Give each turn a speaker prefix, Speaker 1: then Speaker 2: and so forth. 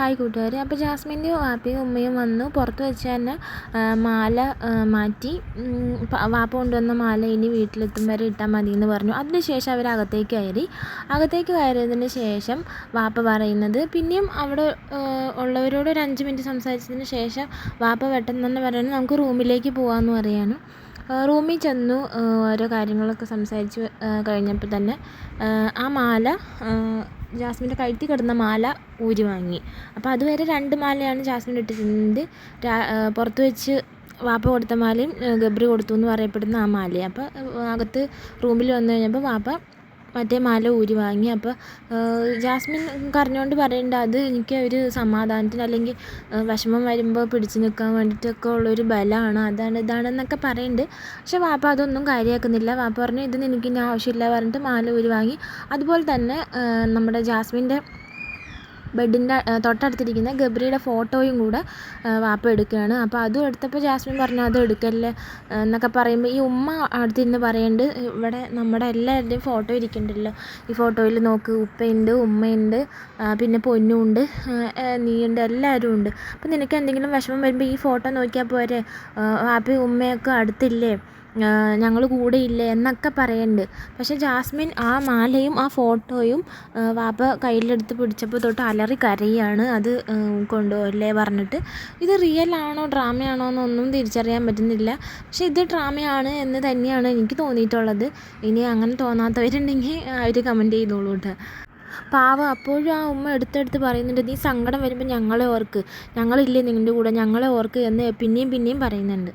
Speaker 1: Hi കൂട്ടുകാരെ. അപ്പോൾ ജാസ്മിന്റെ വാപ്പയും ഉമ്മയും വന്നു. പുറത്ത് വെച്ച് തന്നെ മാല മാറ്റി. വാപ്പ കൊണ്ടുവന്ന മാല ഇനി വീട്ടിലെത്തും വരെ ഇട്ടാൽ മതി എന്ന് പറഞ്ഞു. അതിനുശേഷം അവർ അകത്തേക്ക് കയറി. അകത്തേക്ക് കയറിയതിന് ശേഷം വാപ്പ പറയുന്നത് പിന്നെയും അവിടെ ഉള്ളവരോട് ഒരു അഞ്ച് മിനിറ്റ് സംസാരിച്ചതിന് ശേഷം വാപ്പ പെട്ടെന്ന് തന്നെ പറയുന്നത് നമുക്ക് റൂമിലേക്ക് പോകാമെന്ന് പറയാണ്. റൂമിൽ ചെന്നു ഓരോ കാര്യങ്ങളൊക്കെ സംസാരിച്ച് കഴിഞ്ഞപ്പോൾ തന്നെ ആ മാല ജാസ്മിന്റെ കഴുത്തിൽ കിടന്ന മാല ഊരി വാങ്ങി. അപ്പോൾ അതുവരെ രണ്ട് മാലയാണ് ജാസ്മിൻ ഇട്ടിരുന്നത് പുറത്ത് വെച്ച് വാപ്പ കൊടുത്ത മാലയും ഗബ്രി കൊടുത്തു എന്ന് പറയപ്പെടുന്ന ആ മാലയും അപ്പോൾ അകത്ത് റൂമിൽ വന്നു കഴിഞ്ഞപ്പോൾ വാപ്പ മറ്റേ മാല ഊരി വാങ്ങി. അപ്പോൾ ജാസ്മിൻ കരഞ്ഞുകൊണ്ട് പറയേണ്ട അത് എനിക്ക് ഒരു സമാധാനത്തിന് അല്ലെങ്കിൽ വിഷമം വരുമ്പോൾ പിടിച്ചു നിൽക്കാൻ വേണ്ടിയിട്ടൊക്കെ ഉള്ളൊരു ബലമാണ് അതാണ് ഇതാണെന്നൊക്കെ പറയുന്നുണ്ട് പക്ഷെ വാപ്പ അതൊന്നും കാര്യമാക്കുന്നില്ല വാപ്പ പറഞ്ഞു ഇത് നിനക്ക് ഇനി ആവശ്യമില്ല പറഞ്ഞിട്ട് മാല ഊരി വാങ്ങി. അതുപോലെ തന്നെ നമ്മുടെ ജാസ്മിന്റെ ബെഡിന്റെ തൊട്ടടുത്തിരിക്കുന്ന ഗബ്രിയുടെ ഫോട്ടോയും കൂടെ വാപ്പ എടുക്കുകയാണ്. അപ്പോൾ അതും എടുത്തപ്പോൾ ജാസ്മിൻ പറഞ്ഞു അത് എടുക്കല്ലേ? എന്നൊക്കെ പറയുമ്പോൾ ഈ ഉമ്മ അടുത്തിരുന്ന് പറയുന്നുണ്ട് ഇവിടെ നമ്മുടെ എല്ലാവരുടെയും ഫോട്ടോ ഇരിക്കുന്നുണ്ടല്ലോ ഈ ഫോട്ടോയിൽ നോക്ക് ഉപ്പയുണ്ട് ഉമ്മയുണ്ട് പിന്നെ പൊന്നുണ്ട് നീയുണ്ട് എല്ലാവരും ഉണ്ട്. അപ്പോൾ നിനക്ക് എന്തെങ്കിലും വിഷമം വരുമ്പോൾ ഈ ഫോട്ടോ നോക്കിയാൽ പോരെ? വാപ്പയും ഉമ്മയൊക്കെ അടുത്തില്ലേ? ഞങ്ങൾ കൂടെയില്ലേ എന്നൊക്കെ പറയുന്നുണ്ട് പക്ഷേ ജാസ്മിൻ ആ മാലയും ആ ഫോട്ടോയും വാപ്പ കയ്യിലെടുത്ത് പിടിച്ചപ്പോൾ തൊട്ട് അലറി കരയാണ് അത് കൊണ്ടുപോകല്ലേ പറഞ്ഞിട്ട്. ഇത് റിയൽ ആണോ ഡ്രാമയാണോ എന്നൊന്നും തിരിച്ചറിയാൻ പറ്റുന്നില്ല. പക്ഷേ ഇത് ഡ്രാമയാണ് എന്ന് തന്നെയാണ് എനിക്ക് തോന്നിയിട്ടുള്ളത്. ഇനി അങ്ങനെ തോന്നാത്തവരുണ്ടെങ്കിൽ അവർ കമന്റ് ചെയ്തോളൂ കേട്ടോ പാവം അപ്പോഴും ആ ഉമ്മ എടുത്തെടുത്ത് പറയുന്നുണ്ട് നീ സങ്കടം വരുമ്പോൾ ഞങ്ങളെ ഓർക്ക്. ഞങ്ങളില്ലേ നിങ്ങളുടെ കൂടെ ഞങ്ങളെ ഓർക്ക് എന്ന് പിന്നെയും പിന്നെയും പറയുന്നുണ്ട്.